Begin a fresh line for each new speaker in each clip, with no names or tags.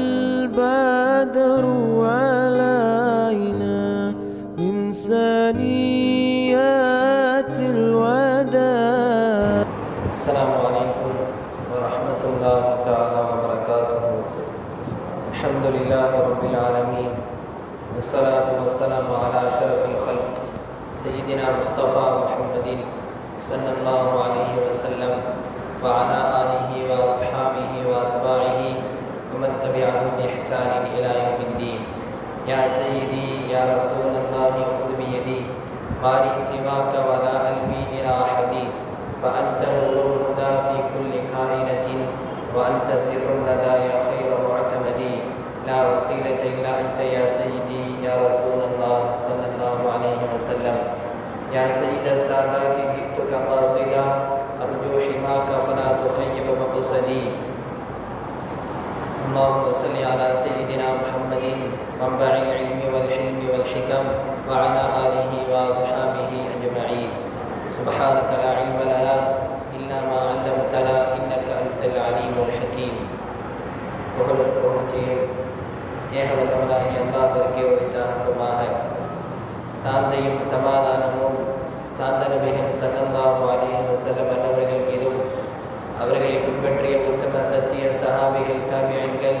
البدر علينا من سنيات الوداع.
السلام عليكم ورحمة الله تعالى وبركاته. الحمد لله رب العالمين والصلاة والسلام على أشرف الخلق سيدنا مصطفى محمد صلى الله عليه وسلم وعلى آله وأصحابه وأتباعه ومن تبعهم بإحسان إلى يوم الدين. يا سيدي يا رسول الله خذ بيدي. ما لي سواك ولا ألوي إلى أحدي فأنت نور الهدى في كل كائنة وأنت سر لدى يا خير معتمدي. لا وسيلة إلا أنت يا سيدي يا رسول الله صلى الله عليه وسلم. يا سيد السادات جئتك قاصدا. أرجو حماك فلا تخيب مقصدي. اللهم صل على سيدنا محمد منبع العلم والحلم والحكم وعلى آله وأصحابه أجمعين سبحانك لا علم لنا إلا ما علمتنا إنك أنت العليم الحكيم புகழும் புகழ்ச்சியும் ஏகவல்லவனாகி அல்லாஹிற்கே உரித்தாகட்டுமாக சாந்தையும் சமாதானமும் சாந்த நபிகள் சல்லல்லாஹு அலைஹி வஸல்லம் சஹாபிகள் தாபியங்கள்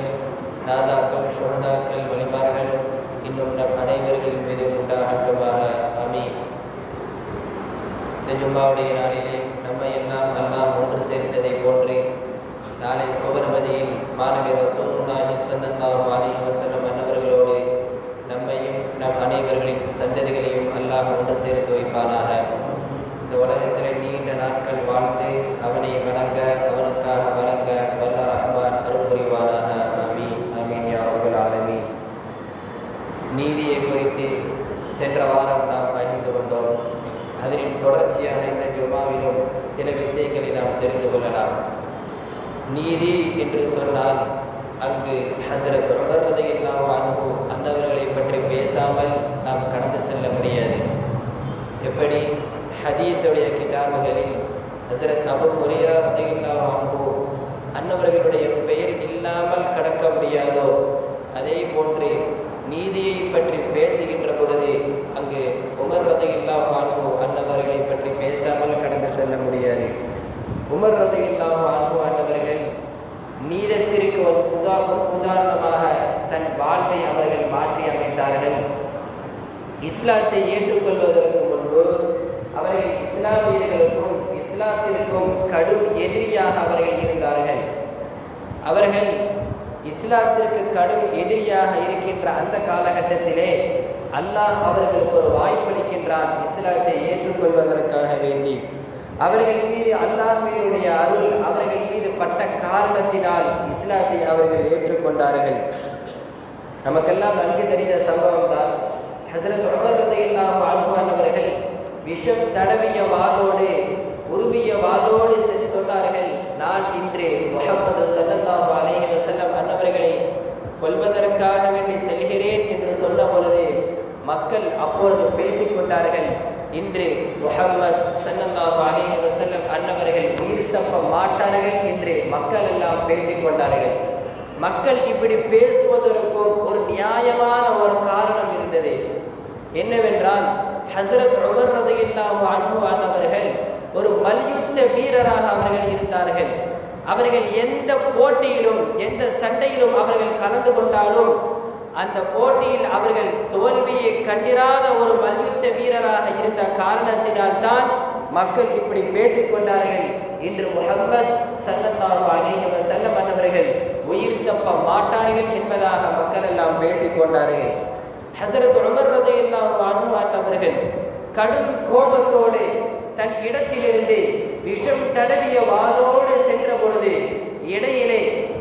நாதாக்கள் சுகதாக்கள் வழிமார்கள் இன்னும் நம் அனைவர்களின் மீது உண்டாகட்டுமாக. அமி இந்த ஜும்பாவுடைய நாளிலே நம்மை எல்லாம் அல்லாஹ் ஒன்று சேர்த்ததை போன்று நாளை சுவர்மதியில் மாணவர் ரசூலுல்லாஹி ஸல்லல்லாஹு அலைஹி வஸல்லம் அன்னவர்களோடு நம்மையும் நம் அனைவர்களின் சந்ததிகளையும் அல்லாஹ் ஒன்று சேர்த்து வைப்பானாக. இந்த உலகத்தில் நீண்ட நாட்கள் வாழ்ந்து அவனை வணங்க அவனுக்காக வணங்க வல்ல ரஹ்மான் அருள் புரிவானாக ஆமீன் ஆமீன் யா ரப்பல் ஆலமீன் நீதியை குறித்து சென்ற வாரம் நாம் பகிர்ந்து கொண்டோம் அதனின் தொடர்ச்சியாக இந்த ஜுமாவிலும் சில விஷயங்களை நாம் தெரிந்து கொள்ளலாம். நீதி என்று சொன்னால் அங்கு ஹசரத் உமர் இல்லாம அன்பு அன்னவர்களை பற்றி பேசாமல் நாம் கடந்து செல்ல முடியாது. எப்படி? ஹதீஸுடைய கிதாபுகளில் ஹசரத் அபு முறையா ரதையில்லாம அன்பு அன்னவர்களுடைய பெயர் இல்லாமல் கடக்க முடியாதோ அதே போன்று நீதியை பற்றி பேசுகின்ற பொழுது அங்கு உமர்றதை இல்லாமல் அன்பு இல்லாமல் கடந்து செல்ல முடியாது. உமர் ரதையில்லாம இல்லாமல் அனுபவானவர்கள் நீளத்திற்கு ஒரு உதா உதாரணமாக தன் வாழ்வை அவர்கள் மாற்றி அமைத்தார்கள். இஸ்லாத்தை ஏற்றுக்கொள்வதற்கு முன்பு அவர்கள் இஸ்லாமியர்களுக்கும் இஸ்லாத்திற்கும் கடும் எதிரியாக அவர்கள் இருந்தார்கள். அவர்கள் இஸ்லாத்திற்கு கடும் எதிரியாக இருக்கின்ற அந்த காலகட்டத்திலே அல்லாஹ் அவர்களுக்கு ஒரு வாய்ப்பளிக்கின்றான் இஸ்லாத்தை ஏற்றுக்கொள்வதற்காக வேண்டி அவர்கள் மீது அல்லாஹுடைய அருள் அவர்கள் மீது பட்ட காரணத்தினால் இஸ்லாத்தை அவர்கள் ஏற்றுக்கொண்டார்கள். நமக்கெல்லாம் நன்கு தெரிந்த சம்பவம் தான் ஹசரத் உமர்றதையெல்லாம் வாழ்வான் அவர்கள் விஷம் தடவிய வாளோடு உருவிய வாளோடு சென்று சொன்னார்கள் நான் இன்று முகமது சல்லல்லாஹு அலைஹி வஸல்லம் அன்னவர்களை கொல்வதற்காக வேண்டி செல்கிறேன் என்று சொன்ன பொழுது மக்கள் அப்பொழுது பேசிக்கொண்டார்கள். இன்று முகமது சல்லல்லாஹு அலைஹி வஸல்லம் அன்னவர்கள் உயிர் தப்ப மாட்டார்கள் என்று மக்கள் எல்லாம் பேசிக்கொண்டார்கள். மக்கள் இப்படி பேசுவதற்கும் ஒரு நியாயமான ஒரு காரணம் இருந்தது. என்னவென்றால் ஹசரத் உமர் ரதையில்லாஹு அன்பு அன்னவர்கள் ஒரு மல்யுத்த வீரராக அவர்கள் இருந்தார்கள். அவர்கள் எந்த போட்டியிலும் எந்த சண்டையிலும் அவர்கள் கலந்து கொண்டாலும் அந்த போட்டியில் அவர்கள் தோல்வியை கண்டிராத ஒரு மல்யுத்த வீரராக இருந்த காரணத்தினால் தான் மக்கள் இப்படி பேசிக்கொண்டார்கள். இன்று முகமது சல்லல்லாஹு அலைஹி வஸல்லம் அன்னவர்கள் உயிர் தப்ப மாட்டார்கள் என்பதாக மக்கள் எல்லாம் பேசிக்கொண்டார்கள். ஹசரத் உமர் ரதை எல்லாம் அன்னவர்கள் கடும் கோபத்தோடு தன் இடத்திலிருந்து விஷம் தடவிய வாளோடு சென்ற பொழுது இடையிலே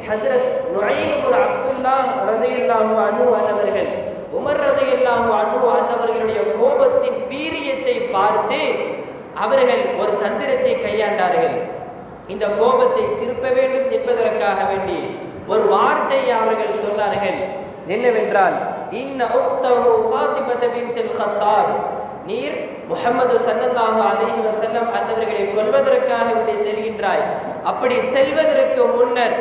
ஹசரத் நுழைமுர் அப்துல்லா ரதையில்லாஹு அனு அன்னவர்கள் உமர் ரதையில்லாஹு அனு அன்னவர்களுடைய கோபத்தின் வீரியத்தை பார்த்து அவர்கள் ஒரு தந்திரத்தை கையாண்டார்கள். இந்த கோபத்தை திருப்ப வேண்டும் என்பதற்காக வேண்டி ஒரு வார்த்தையை அவர்கள் சொன்னார்கள். என்னவென்றால் இன்ன உக்தஹு ஃபாத்திமத பின்த் நீர் முகமது சல்லல்லாஹு அலைஹி வசல்லம் அன்னவர்களை கொல்வதற்காக செல்கின்றாய். அப்படி செல்வதற்கு முன்னர்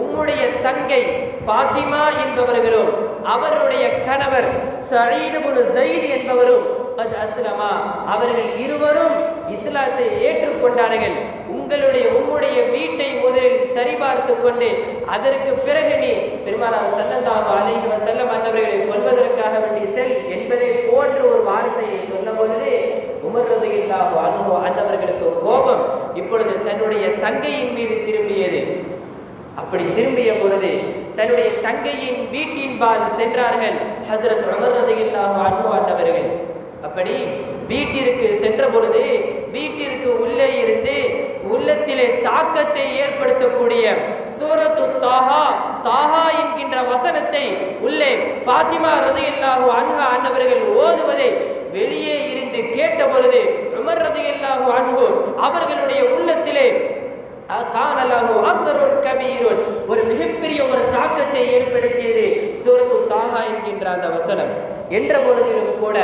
உம்முடைய தங்கை பாத்திமா என்பவர்களும் அவருடைய கணவர் சயீது இப்னு ஸைத் என்பவரும் கத் அஸ்லமா. அவர்கள் இருவரும் இஸ்லாத்தை ஏற்றுக்கொண்டார்கள். உங்களுடைய உம்முடைய வீட்டை முதலில் சரிபார்த்து கொண்டு அதற்கு பிறகு நீ பெருமானார் ஸல்லல்லாஹு அலைஹி வஸல்லம் அன்னவர்களை கொல்வதற்காக வேண்டி செல் என்பதை போன்ற ஒரு வார்த்தையை சொன்ன பொழுது உமர்றது இல்லாத அன்னவர்களுக்கு கோபம் இப்பொழுது தன்னுடைய தங்கையின் மீது திரும்பியது. அப்படி திரும்பிய பொழுது தன்னுடைய தங்கையின் வீட்டின்பால் சென்றார்கள். ஹசரத் உமர் ரலியல்லாஹு அப்படி வீட்டிற்கு சென்ற பொழுது வீட்டிற்கு உள்ளே இருந்து உள்ளத்திலே தாக்கத்தை ஏற்படுத்தக்கூடிய சூரத்து தாஹா தாஹா என்கின்ற வசனத்தை உள்ளே பாத்திமா ரதையில்லாக அன்ஹா அன்னவர்கள் ஓதுவதை வெளியே இருந்து கேட்ட பொழுது அமர் ரதையில்லாக அன்ஹு அவர்களுடைய உள்ளத்திலே ஒரு மிகப்பெரிய ஒரு தாக்கத்தை ஏற்படுத்தியது சூரத்து தாஹா என்கின்ற அந்த வசனம். என்ற பொழுதிலும் கூட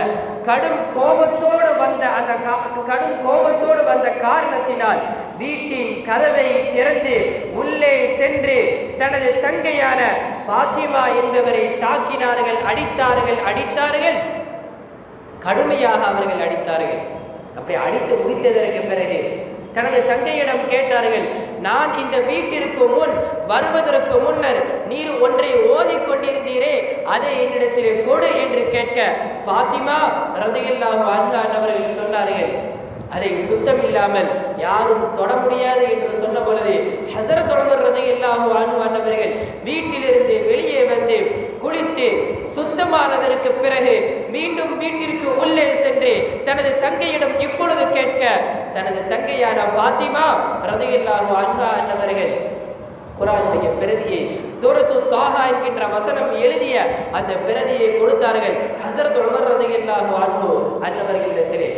கடும் கோபத்தோடு வந்த அந்த கா- கடும் கோபத்தோடு வந்த காரணத்தினால் வீட்டின் கதவை திறந்து உள்ளே சென்று தனது தங்கையான பாத்திமா என்பவரை தாக்கினார்கள் அடித்தார்கள் அடித்தார்கள். கடுமையாக அவர்கள் அடித்தார்கள். அப்படி அடித்து முடித்ததற்கு பிறகு தனது தங்கையிடம் கேட்டார்கள் நான் இந்த வீட்டிற்கு முன் வருவதற்கு முன்னர் நீர் ஒன்றை ஓதிக் கொண்டிருந்தீரே அதை என்னிடத்திலே கொடு என்று கேட்க பாத்திமா ரதையில்லாஹு அன்ஹான் அவர்கள் சொன்னார்கள். அதை சுத்தம் இல்லாமல் யாரும் தொட முடியாது என்று சொன்ன பொழுது ஹசர உமர் ரதையில்லாஹு அன்ஹு வீட்டிலிருந்து வெளியே வந்து குளித்து சுத்தமானதற்கு பிறகு மீண்டும் வீட்டிற்கு உள்ளே சென்று தனது தங்கையிடம் இப்பொழுது கேட்க தனது தங்கையான பாத்திமா ரதையில்லாஹு அன்ஹா அன்னவர்கள் குரானுடைய பிரதியை சூரத்து தாஹா என்கின்ற வசனம் எழுதிய அந்த பிரதியை கொடுத்தார்கள். ஹசரத் உமர் ரதையில்லாஹு அன்ஹு அன்னவர்களிடத்திலே.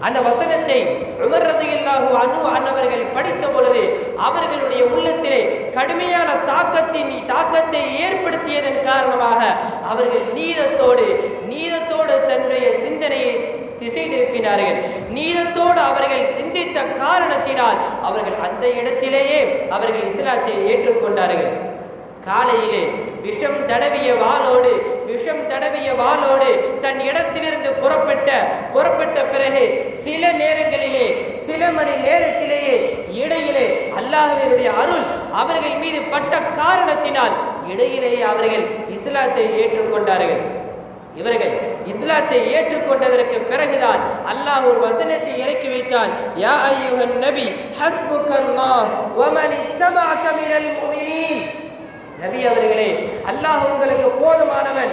அந்த வசனத்தை உமர் ரதியல்லாஹு அனு அன்னவர்கள் படித்த பொழுது அவர்களுடைய உள்ளத்திலே கடுமையான தாக்கத்தின் தாக்கத்தை ஏற்படுத்தியதன் காரணமாக அவர்கள் நீதத்தோடு நீதத்தோடு தன்னுடைய சிந்தனையை திசை திருப்பினார்கள் நீதத்தோடு அவர்கள் சிந்தித்த காரணத்தினால் அவர்கள் அந்த இடத்திலேயே அவர்கள் இஸ்லாத்தை ஏற்றுக்கொண்டார்கள். காலையிலே விஷம் தடவிய வாளோடு விஷம் தடவிய வாளோடு தன் இடத்திலிருந்து புறப்பட்ட புறப்பட்ட பிறகு சில நேரங்களிலே சில மணி நேரத்திலேயே இடையிலே அல்லாஹ்வினுடைய அருள் அவர்கள் மீது பட்ட காரணத்தினால் இடையிலேயே அவர்கள் இஸ்லாத்தை ஏற்றுக்கொண்டார்கள். இவர்கள் இஸ்லாத்தை ஏற்றுக்கொண்டதற்கு பிறகுதான் அல்லாஹ் ஒரு வசனத்தை இறக்கி வைத்தான். யா அய்யுஹன் நபி ஹஸ்புக்கல்லாஹ் வமன் இத்தபஅக மினல் முஃமினீன் நபி அவர்களே அல்லாஹ் உங்களுக்கு போதுமானவன்.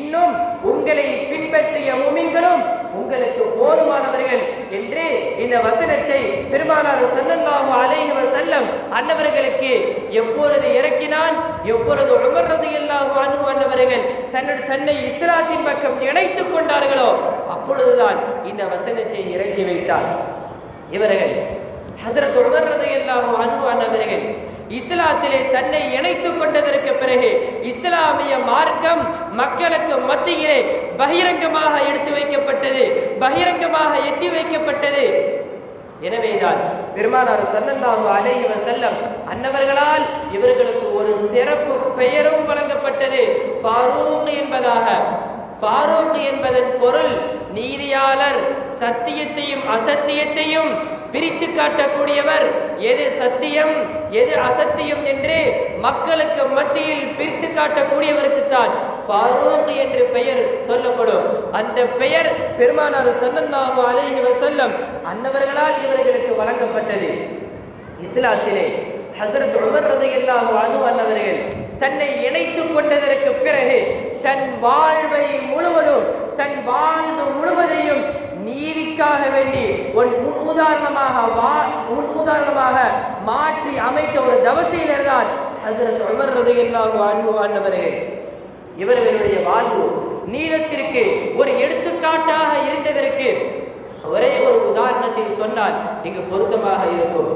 இன்னும் உங்களை பின்பற்றிய முமின்களும் உங்களுக்கு போதுமானவர்கள் என்று இந்த வசனத்தை பெருமானார் ஸல்லல்லாஹு அலைஹி வஸல்லம் அன்னவர்களுக்கு எப்பொழுது இறக்கினான் எப்பொழுது உமர்றது ரலியல்லாஹு அனு அன்னவர்கள் தன்னுடைய தன்னை இஸ்லாத்தின் பக்கம் இணைத்துக் கொண்டார்களோ அப்பொழுதுதான் இந்த வசனத்தை இறக்கி வைத்தார். இவர்கள் ஹஜரத் உமர்றது ரலியல்லாஹு அனு அன்னவர்கள் இஸ்லாத்திலே தன்னை இணைத்துக் கொண்டதற்கு பிறகு இஸ்லாமிய மார்க்கம் மக்களுக்கு மத்தியிலே பகிரங்கமாக எடுத்து வைக்கப்பட்டது பகிரங்கமாக எத்தி வைக்கப்பட்டது. எனவேதான் பெருமானார் ஸல்லல்லாஹு அலைஹி செல்லம் அன்னவர்களால் இவர்களுக்கு ஒரு சிறப்பு பெயரும் வழங்கப்பட்டது. ஃபாரூக் என்பதாக. ஃபாரூக் என்பதன் பொருள் நீதியாளர் சத்தியத்தையும் அசத்தியத்தையும் பிரித்து காட்டக்கூடியவர். எது சத்தியம் எது அசத்தியம் என்று மக்களுக்கு மத்தியில் பிரித்து காட்டக்கூடியவருக்கு தான் ஃபாரூக் என்று பெயர் சொல்லப்படும். அந்த பெயர் பெருமானார் ஸல்லல்லாஹு அலைஹி வசல்லம் அன்னவர்களால் இவர்களுக்கு வழங்கப்பட்டது. இஸ்லாத்திலே ஹசரத் உமர் ரதையல்லாஹு அனு அன்னவர்கள் தன்னை இணைத்துக் கொண்டதற்கு பிறகு தன் வாழ்வை முழுவதும் தன் வாழ்வு முழுவதையும் நீதிக்காக வேண்டி உன் முன் உதாரணமாக வா உன் உதாரணமாக மாற்றி அமைத்த ஒரு தவசையினர் தான் ஹசரத் அமர் ரதையல்லாஹு அனு அன்னவர்கள் இவர்களுடைய வாழ்வு நீதத்திற்கு ஒரு எடுத்துக்காட்டாக இருந்ததற்கு ஒரே ஒரு உதாரணத்தை சொன்னால் இங்கு பொருத்தமாக இருக்கும்.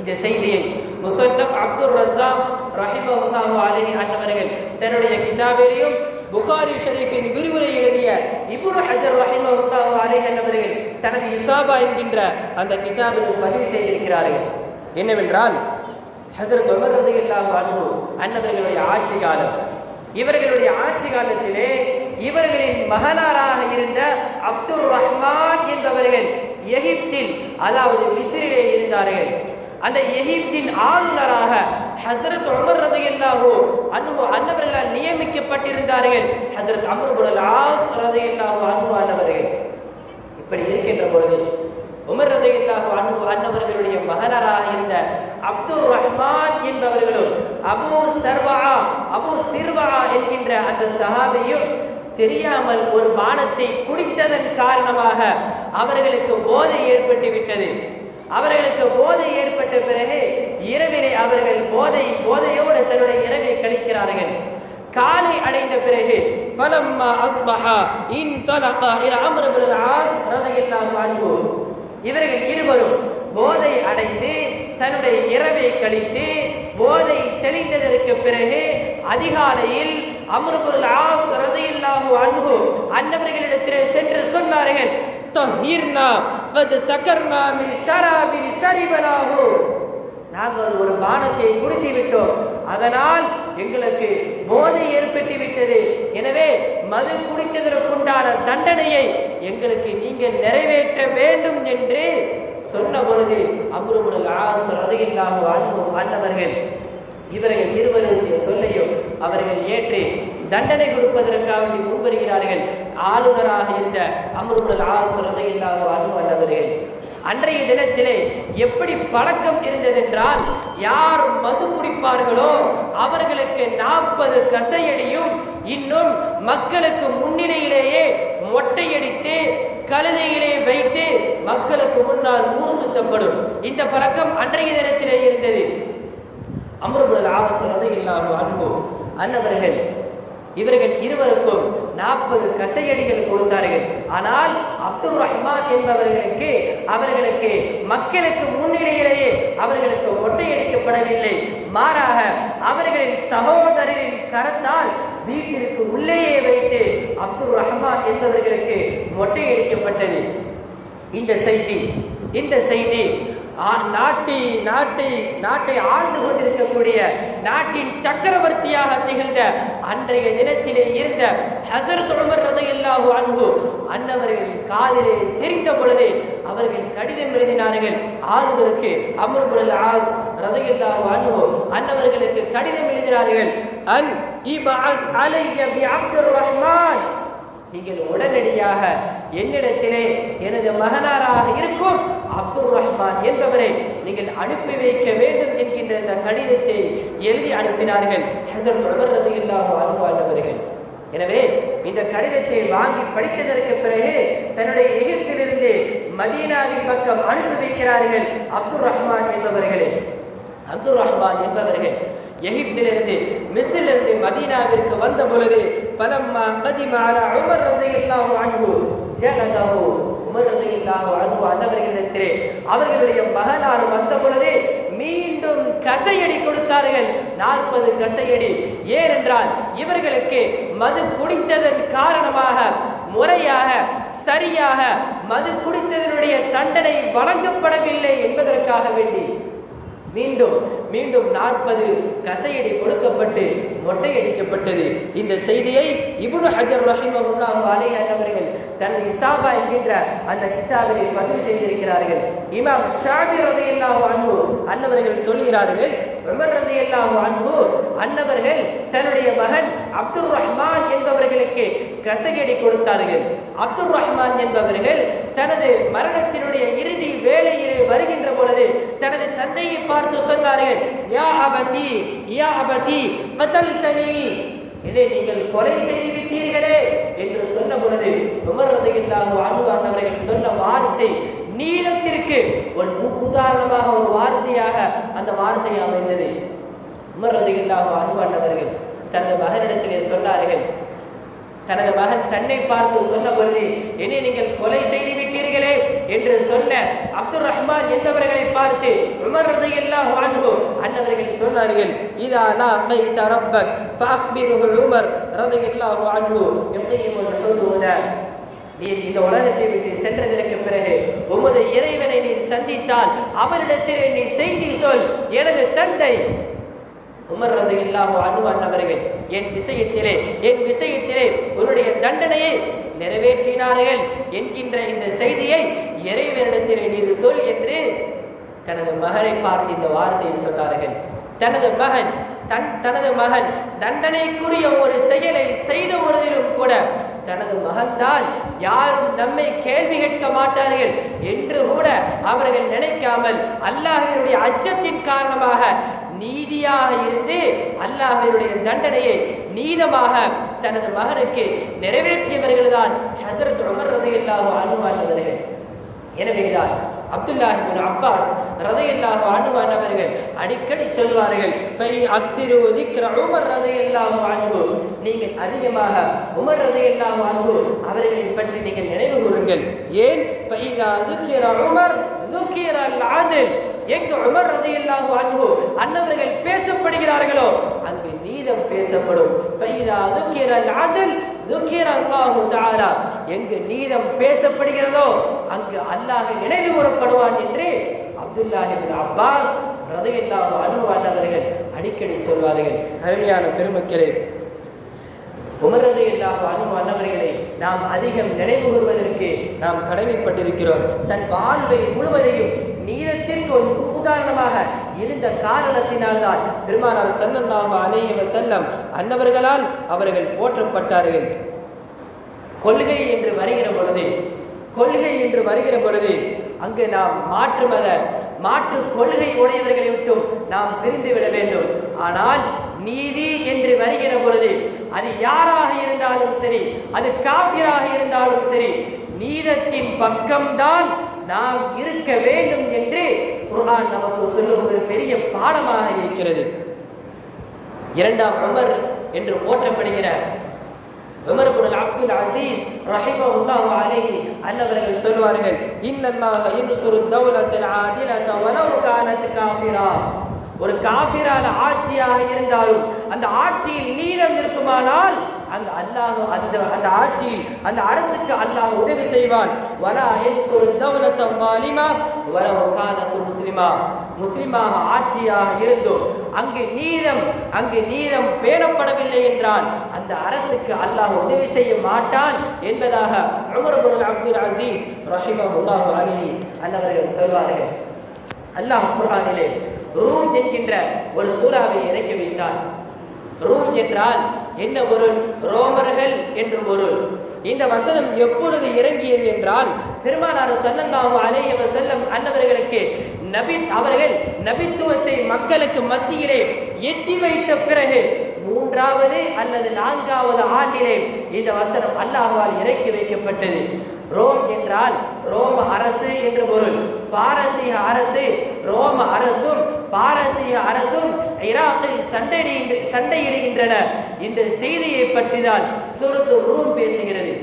இந்த செய்தியை முசன்னப் அப்துல் ரசாம் ரஹிமஹுல்லாஹு அலைஹி அன்னவர்கள் தன்னுடைய கிதாபிலையும் புகாரி ஷரீஃபின் விரிவுரை எழுதிய இபுனு ஹஜர் ரஹிமஹுல்லாஹு அலைஹி என்பவர்கள் தனது இசாபா என்கின்ற அந்த கிதாபிலும் பதிவு செய்திருக்கிறார்கள். என்னவென்றால் ஹசரத் உமர் ரதியல்லாஹு அன்ஹு அன்னவர்களுடைய ஆட்சி காலம். இவர்களுடைய ஆட்சி காலத்திலே இவர்களின் மகனாராக இருந்த அப்துர் ரஹ்மான் என்பவர்கள் எகிப்தில் அதாவது மிஸ்ரிலே இருந்தார்கள். அந்த எகிப்தின் ஆளுநராக ஹசரத் உமர் ரதியல்லாஹு அனு அன்னவர்களால் நியமிக்கப்பட்டிருந்தார்கள். ஹசரத் அம்ருபுல் ஆஸ் ரதியல்லாஹு அனு அன்னவர்கள். இப்படி இருக்கின்ற பொழுது உமர் ரதையில்லாஹு அனு அன்னவர்களுடைய மகனராக இருந்த அப்துல் ரஹ்மான் என்பவர்களும் அபு சர்வா அபு சிர்வா என்கின்ற அந்த சஹாபியும் தெரியாமல் ஒரு பானத்தை குடித்ததன் காரணமாக அவர்களுக்கு போதை ஏற்பட்டு விட்டது. அவர்களுக்கு போதை ஏற்பட்ட பிறகு இரவிலே அவர்கள் போதை போதையோடு தன்னுடைய இரவை கழிக்கிறார்கள். காலை அடைந்த பிறகு ஃபலம்மா அஸ்பஹா இன் தலகா இல அம்ர் இப்னு ஆஸ் ரலியல்லாஹு அன்ஹு. இவர்கள் இருவரும் போதை அடைந்து தன்னுடைய இரவை கழித்து போதை தெளிந்ததற்கு பிறகு அதிகாலையில் அம்ருபுல் ஆஸ் ரதையில்லாஹு அன்ஹு அன்னவர்களிடத்திலே சென்று சொன்னார்கள் தஹீர்னா கது சக்கர்னா மின் ஷராபின் ஷரிபனாகு நாங்கள் ஒரு பானத்தை குடித்து விட்டோம் அதனால் எங்களுக்கு போதை ஏற்பட்டு விட்டது. எனவே மது குடித்ததற்குண்டான தண்டனையை எங்களுக்கு நீங்கள் நிறைவேற்ற வேண்டும் என்று சொன்ன பொழுது அம்ருபுல் ஆசரதையில்லாக வாழ்வோம் அன்னவர்கள் இவர்கள் இருவருடைய சொல்லையும் அவர்கள் ஏற்று தண்டனை கொடுப்பதற்காக வேண்டி முன்வருகிறார்கள். ஆளுநராக இருந்த அம்ருபுல் ஆசரதையில்லாக அனு அன்னவர்கள் அன்றைய தினத்திலே எப்படி பழக்கம் இருந்ததென்றால் யார் மது குடிப்பார்களோ அவர்களுக்கு நாற்பது கசையடியும் இன்னும் மக்களுக்கு முன்னிலையிலேயே மொட்டையடித்து கழுதையிலே வைத்து மக்களுக்கு முன்னால் ஊர் சுத்தப்படும். இந்த பழக்கம் அன்றைய தினத்திலே இருந்தது. அம்ருபுல் ஆசுரதை இல்லாத அன்பு அன்னவர்கள் இவர்கள் இருவருக்கும் நாற்பது கசையடிகள் கொடுத்தார்கள். ஆனால் அப்துல் ரஹ்மான் என்பவர்களுக்கு அவர்களுக்கு மக்களுக்கு முன்னிலையிலேயே அவர்களுக்கு ஒட்டையடிக்கப்படவில்லை மாறாக அவர்களின் சகோதரரின் கரத்தால் வீட்டிற்கு உள்ளேயே வைத்து அப்துல் ரஹ்மான் என்பவர்களுக்கு மொட்டையடிக்கப்பட்டது இந்த செய்தி இந்த செய்தி நாட்டை நாட்டை நாட்டை ஆண்டு கொண்டிருக்கக்கூடிய நாட்டின் சக்கரவர்த்தியாக திகழ்ந்த அன்றைய தினத்திலே இருந்த ஹசர் உமர் ரதையல்லாஹு அன்பு அன்னவர்கள் காதிலே தெரிந்த பொழுது அவர்கள் கடிதம் எழுதினார்கள். ஆளுநருக்கு அமர்புரல் ஆஸ் ரதையல்லாஹு அன்பு அன்னவர்களுக்கு கடிதம் எழுதினார்கள். அன் இபஅத் அலைய பி அப்துர் ரஹ்மான் நீங்கள் உடனடியாக என்னிடத்திலே எனது மகனாராக இருக்கும். அப்துல் ரஹ்மான் என்பவரை நீங்கள் அனுப்பி வைக்க வேண்டும் என்கின்ற இந்த கடிதத்தை எழுதி அனுப்பினார்கள். ஹசரத் உமர் ரலியல்லாஹு அன்ஹு ஆண்டவர்கள் எனவே இந்த கடிதத்தை வாங்கி படித்ததற்கு பிறகு தன்னுடைய எகிப்திலிருந்து மதீனாவின் பக்கம் அனுப்பி வைக்கிறார்கள் அப்துல் ரஹ்மான் என்பவர்களே. அப்துல் ரஹ்மான் என்பவர்கள் எகிப்திலிருந்து மிஸ்ரிலிருந்து மதீனாவிற்கு வந்த பொழுது ஃபலம்மா கதிம அலா உமர் ரலியல்லாஹு அன்ஹு ஜலதஹு உமர் ரலியல்லாஹு அன்பு அன்னவர்களிடத்திலே அவர்களுடைய மகனார் வந்த பொழுது மீண்டும் கசையடி கொடுத்தார்கள். நாற்பது கசையடி. ஏனென்றால் இவர்களுக்கு மது குடித்ததன் காரணமாக முறையாக சரியாக மது குடித்ததனுடைய தண்டனை வழங்கப்படவில்லை என்பதற்காக வேண்டி மீண்டும் மீண்டும் நாற்பது கசையடி கொடுக்கப்பட்டு மொட்டையடிக்கப்பட்டது இந்த செய்தியை இபுனு ஹஜர் ரஹிமஹுல்லாஹு அலைஹி அன்னவர்கள் தன் இசாபா என்கின்ற அந்த கித்தாபிலே பதிவு செய்திருக்கிறார்கள். இமாம் ஷாபி எல்லாம் வானோ அன்னவர்கள் சொல்கிறார்கள் உமர் எல்லாம் வானூ அன்னவர்கள் தன்னுடைய மகன் அப்துல் ரஹ்மான் என்பவர்களுக்கு கசகடி கொடுத்தார்கள். அப்துல் ரஹ்மான் என்பவர்கள் தனது மரணத்தினுடைய இறுதி வேலையிலே வருகின்ற பொழுது தனது தந்தையை பார்த்து சொன்னார்கள் யா அபதி யா அபதி கதல்தனி. என்னை நீங்கள் கொலை செய்து சொன்ன பொழுது விமர்றதை ரதையில்லாஹு அணுவானவர்கள் சொன்ன வார்த்தை நீளத்திற்கு ஒரு உதாரணமாக ஒரு வார்த்தையாக அந்த வார்த்தை அமைந்தது. உமர் ரதையில்லாஹு அணுவானவர்கள் தனது மகனிடத்திலே சொன்னார்கள். தனது மகன் தன்னை பார்த்து சொன்ன பொழுது என்னை நீங்கள் கொலை செய்து விட்டீர்களே என்று சொன்ன அப்துல் ரஹ்மான் என்பவர்களை பார்த்து உமர் வாழ்வோம் அன்ஹு சொன்னார்கள் இதா லாகைத ரப்பக் ஃபஅக்பிருஹு உமர் ரதையல்லாஹு அன்ஹு யுகீமுல் ஹுதூத நீர் இந்த உலகத்தை விட்டு சென்றதற்கு பிறகு உமது இறைவனை நீர் சந்தித்தால் அவரிடத்தில் நீ செய்தி சொல். எனது தந்தை உமர் ரது இல்லாஹு அனுவான் அவர்கள் என் விஷயத்திலே என் விஷயத்திலே உன்னுடைய தண்டனையை நிறைவேற்றினார்கள் என்கின்ற இந்த செய்தியை இறைவனிடத்திலே நீர் சொல் என்று தனது மகனை பார்த்து இந்த வார்த்தையை சொன்னார்கள். தனது மகன் தன் தனது மகன் தண்டனைக்குரிய ஒரு செயலை செய்த பொழுதிலும் கூட தனது மகன்தான் யாரும் நம்மை கேள்வி கேட்க மாட்டார்கள் என்று கூட அவர்கள் நினைக்காமல் அல்லாஹினுடைய அச்சத்தின் காரணமாக நீதியாக இருந்து அல்லாஹினுடைய தண்டனையை நீதமாக தனது மகனுக்கு நிறைவேற்றியவர்கள்தான் ஹசரத் உமர் ரதையில்லாஹு அனுவான் எனவேதான் அப்துல்லாஹிபின் அப்பாஸ் ரதையல்லாஹு ஆண்டுவான் அவர்கள் அடிக்கடி சொல்வார்கள் ஃபை அக்திரு திக்ர உமர் ரதையல்லாஹு அன்ஹு. நீங்கள் அதிகமாக உமர் ரதையல்லாஹு அன்ஹு அவர்களை பற்றி நீங்கள் நினைவு கூறுங்கள். ஏன்? ஃபைதா துக்கிர உமர் துக்கிர அல் ஆதில் எங்கு உமர் ரதையல்லாஹு அன்ஹு அன்னவர்கள் பேசப்படுகிறார்களோ அங்கு நீதம் பேசப்படும். ஃபைதா துக்கிர அல் ஆதில் எங்கு நீதம் பேசப்படுகிறதோ அங்கு அல்லாஹ் நினைவு கூறப்படுவான் என்று அப்துல்லாஹி அப்பாஸ் ரலியல்லாஹு அன்ஹு அடிக்கடி சொல்வார்கள். அருமையான பெருமக்களே உமரது இல்லாத அன்ஹு நாம் அதிகம் நினைவு கூறுவதற்கு நாம் கடமைப்பட்டிருக்கிறோம். தன் வாழ்வை முழுவதையும் நீதத்திற்கு ஒரு உதாரணமாக இருந்த காரணத்தினால்தான் பெருமானார் ஸல்லல்லாஹு அலைஹி செல்லம் அன்னவர்களால் அவர்கள் போற்றப்பட்டார்கள். கொள்கை என்று வருகிற பொழுது கொள்கை என்று வருகிற பொழுது அங்கு நாம் மாற்று மத மாற்று கொள்கை உடையவர்களை விட்டும் நாம் பிரிந்து விட வேண்டும். ஆனால் நீதி என்று வருகிற பொழுது அது யாராக இருந்தாலும் சரி அது காபிராக இருந்தாலும் சரி நீதத்தின் பக்கம்தான் நாம் இருக்க வேண்டும் என்று குர்ஆன் நமக்கு சொல்லும் ஒரு பெரிய பாடமாக இருக்கிறது. இரண்டாம் உமர் என்று போற்றப்படுகிற உமர் குரல் அப்துல் அசீஸ் ரஹிமஹுல்லாஹு அலைஹி அன்னவர்கள் சொல்வார்கள் இன்னல்லாஹ யன்சுரு தௌலத்தல் ஆதிலத வலவு கானத் காஃபிரா. ஒரு காபிரான ஆட்சியாக இருந்தாலும் அந்த ஆட்சியில் நீதம் இருக்குமானால் அங்க அல்லாஹ் அந்த அந்த ஆட்சியில் அந்த அரசுக்கு அல்லாஹ் உதவி செய்வான். வலா யன்சுரு தௌலத்த வாலிமா வர கானத் முஸ்லிமா. முஸ்லிமாக ஆட்சியாக இருந்தும் அங்கு நீதம் அங்கு நீதம் பேணப்படவில்லை என்றால் அந்த அரசுக்கு அல்லாஹ் உதவி செய்ய மாட்டான் என்பதாக அமர் இப்னு அப்துல் அசீஸ் ரஹிமஹுல்லாஹு அலிஹி அன்னவர்கள் சொல்வார்கள். அல்லாஹ் குர்ஆனிலே ரூம் என்கின்ற ஒரு சூறாவை இறக்கி வைத்தார். ரூம் என்றால் என்ன பொருள்? ரோமர்கள் என்று பொருள். இந்த வசனம் எப்பொழுது இறங்கியது என்றால் பெருமானார் ஸல்லல்லாஹு அலைஹி செல்லும் அன்னவர்களுக்கு நபி அவர்கள் நபித்துவத்தை மக்களுக்கு மத்தியிலே எத்தி வைத்த பிறகு மூன்றாவது அல்லது நான்காவது ஆண்டிலே இந்த வசனம் அல்லாஹால் இறக்கி வைக்கப்பட்டது. ரோம் என்றால் ரோம அரசு என்று பொருள். பாரசீக அரசு ரோம அரசும் பாரசீக அரசும் ஈராக்கில் சண்டையிடுகின்ற சண்டையிடுகின்றன இந்த செய்தியை பற்றி தான் சுருத்து ரூம் பேசுகிறது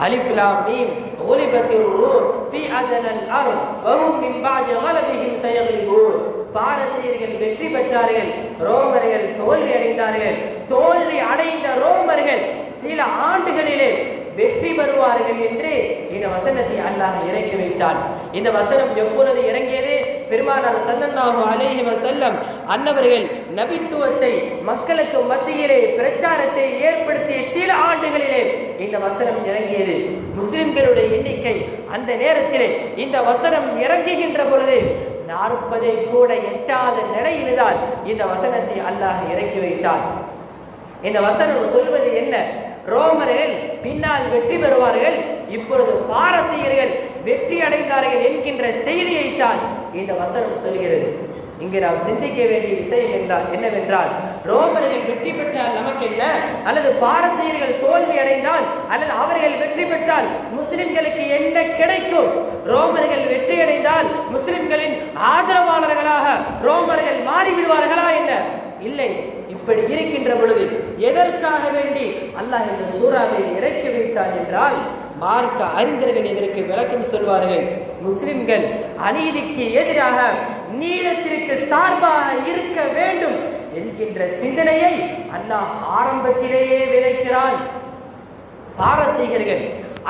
ألف لام ميم غلبت الروم في أدنى الأرض وهم من بعد غلبهم سيغلبون பாரசீகர்கள் வெற்றி பெற்றார்கள் ரோமர்கள் தோல்வி அடைந்தார்கள் தோல்வி அடைந்த ரோமர்கள் சில ஆண்டுகளிலே வெற்றி பெறுவார்கள் என்று இந்த வசனத்தை அல்லாஹ் இறக்கி வைத்தான் இந்த வசனம் எப்பொழுது இறங்கியது பெருமானார் ஸல்லல்லாஹு அலைஹி செல்லம் அன்னவர்கள் நபித்துவத்தை மக்களுக்கு மத்தியிலே பிரச்சாரத்தை ஏற்படுத்திய சில ஆண்டுகளிலே இந்த வசனம் இறங்கியது. முஸ்லிம்களுடைய எண்ணிக்கை அந்த நேரத்திலே இந்த வசனம் இறங்குகின்ற பொழுது நாற்பதை கூட எட்டாத நிலையில்தான் இந்த வசனத்தை அல்லாஹ் இறக்கி வைத்தார் இந்த வசனம் சொல்வது என்ன? ரோமர்கள் பின்னால் வெற்றி பெறுவார்கள் இப்பொழுது பாரசீகர்கள் வெற்றி அடைந்தார்கள் என்கின்ற செய்தியைத்தான் இந்த வசனம் சொல்கிறது. இங்கு நாம் சிந்திக்க வேண்டிய விஷயம் என்றால் என்னவென்றால் ரோமர்கள் வெற்றி பெற்றால் நமக்கு என்ன அல்லது பாரசீகர்கள் தோல்வி அடைந்தால் அல்லது அவர்கள் வெற்றி பெற்றால் முஸ்லிம்களுக்கு என்ன கிடைக்கும்? ரோமர்கள் வெற்றி அடைந்தால் முஸ்லிம்களின் ஆதரவாளர்களாக ரோமர்கள் மாறிவிடுவார்களா என்ன? இல்லை. இப்படி இருக்கின்ற பொழுது எதற்காக வேண்டி அல்லாஹ் இந்த சூறாவை இறக்கி வைத்தான் என்றால் மார்க்க அறிஞர்கள் இதற்கு விளக்கம் சொல்வார்கள். முஸ்லிம்கள் அநீதிக்கு எதிராக நீளத்திற்கு சார்பாக இருக்க வேண்டும் என்கின்ற சிந்தனையை அல்லாஹ் ஆரம்பத்திலேயே விதைக்கிறான். பாரசீகர்கள்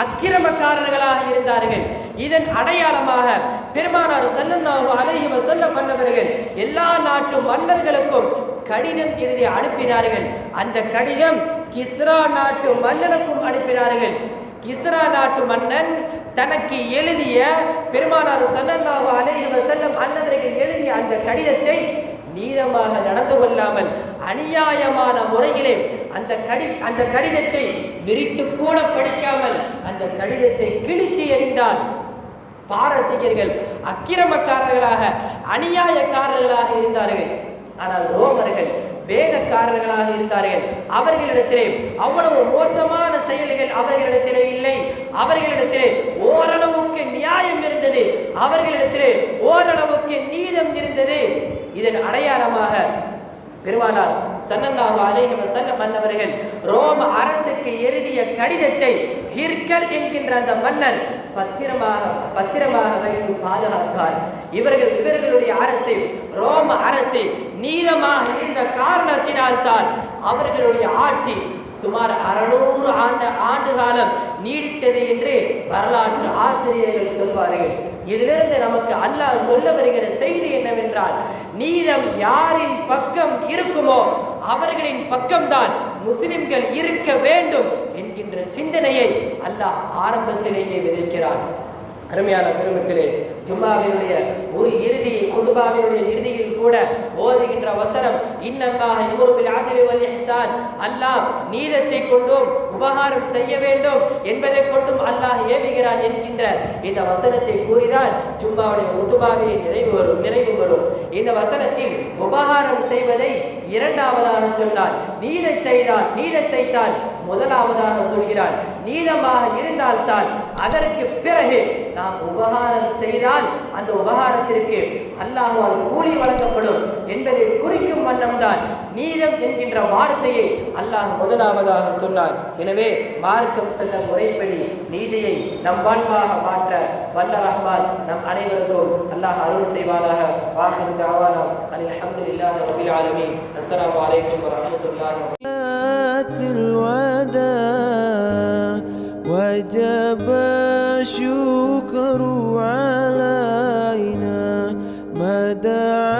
அக்கிரமக்காரர்களாக இருந்தார்கள். இதன் அடையாளமாக பெருமானார் ஸல்லல்லாஹு அலைஹி சொல்ல மன்னவர்கள் எல்லா நாட்டு மன்னர்களுக்கும் கடிதம் எழுதி அனுப்பினார்கள். அந்த கடிதம் கிஸ்ரா நாட்டு மன்னனுக்கும் அனுப்பினார்கள். இஸ்ரா நாட்டு மன்னன் தனக்கு எழுதிய பெருமானார் சல்லல்லாஹு அலைஹி வஸல்லம் அன்னவர்கள் எழுதிய அந்த கடிதத்தை நீதமாக நடந்து கொள்ளாமல் அநியாயமான முறையிலே அந்த கடி அந்த கடிதத்தை விரித்து கூட படிக்காமல் அந்த கடிதத்தை கிழித்து எறிந்தான். பாரசீகர்கள் அக்கிரமக்காரர்களாக அநியாயக்காரர்களாக இருந்தார்கள். ஆனால் ரோமர்கள் வேதக்காரர்களாக இருந்தார்கள். அவர்களிடத்திலே அவ்வளவு மோசமான செயல்கள் அவர்களிடத்திலே இல்லை. அவர்களிடத்திலே ஓரளவுக்கு நியாயம் இருந்தது. அவர்களிடத்திலே ஓரளவுக்கு நீதம் இருந்தது. இதன் அடையாளமாக பெருமானார் சன்னல்லாஹு அலேஹி வசல்லம் மன்னவர்கள் ரோம அரசுக்கு எழுதிய கடிதத்தை ஹிர்கல் என்கின்ற அந்த மன்னர் பத்திரமாக பத்திரமாக வைத்து பாதுகாத்தார். இவர்கள் இவர்களுடைய அரசு ரோம அரசு நீளமாக இருந்த காரணத்தினால் தான் அவர்களுடைய ஆட்சி சுமார் அறுநூறு ஆண்டு ஆண்டு காலம் நீடித்தது என்று வரலாற்று ஆசிரியர்கள் சொல்வார்கள். இதிலிருந்து நமக்கு அல்லாஹ் சொல்ல வருகிற செய்தி என்னவென்றால் நீதம் யாரின் பக்கம் இருக்குமோ அவர்களின் பக்கம்தான் முஸ்லிம்கள் இருக்க வேண்டும் என்கின்ற சிந்தனையை அல்லாஹ் ஆரம்பத்திலேயே விதைக்கிறார் அருமையான பெருமக்களே ஜும்மாவினுடைய ஒரு இறுதி குதுபாவினுடைய இறுதியில் கூட ஓதுகின்ற வசனம் இன்னல்லாஹ் யுமுருபில் ஆதிலி வல் இஹ்சான். அல்லாஹ் நீதத்தை கொண்டும் உபகாரம் செய்ய வேண்டும் என்பதை கொண்டும் அல்லாஹ் ஏவுகிறான் என்கின்ற இந்த வசனத்தை கூறிதான் ஜும்மாவுடைய குதுபாவே நிறைவு வரும் நிறைவு வரும். இந்த வசனத்தில் உபகாரம் செய்வதை இரண்டாவதாக சொன்னார். நீதத்தை தான் நீதத்தை தான் முதலாவதாக சொல்கிறார் நீளமாக இருந்தால்தான் அதற்கு பிறகு நாம் உபகாரம் செய்தால் அந்த உபகாரத்திற்கு அல்லாஹால் கூலி வழங்கப்படும் என்பதை குறிக்கும் வண்ணம்தான் நீதம் என்கின்ற வார்த்தையை அல்லாஹ் முதலாவதாக சொன்னார். எனவே மார்க்கம் சொன்ன முறைப்படி நீதியை நம் வாழ்வாக மாற்ற வல்ல ரஹ்மான் நம் அனைவருக்கும் அல்லாஹ் அருள் செய்வானாக. வாஹிரு தாவானா. அனில் அஹமதுல்லாஹ் ரபில் ஆலமி அஸ்ஸலாமு அலைக்கும் வரஹ்மத்துல்லாஹி
الوداع وجب الشكر علينا مدى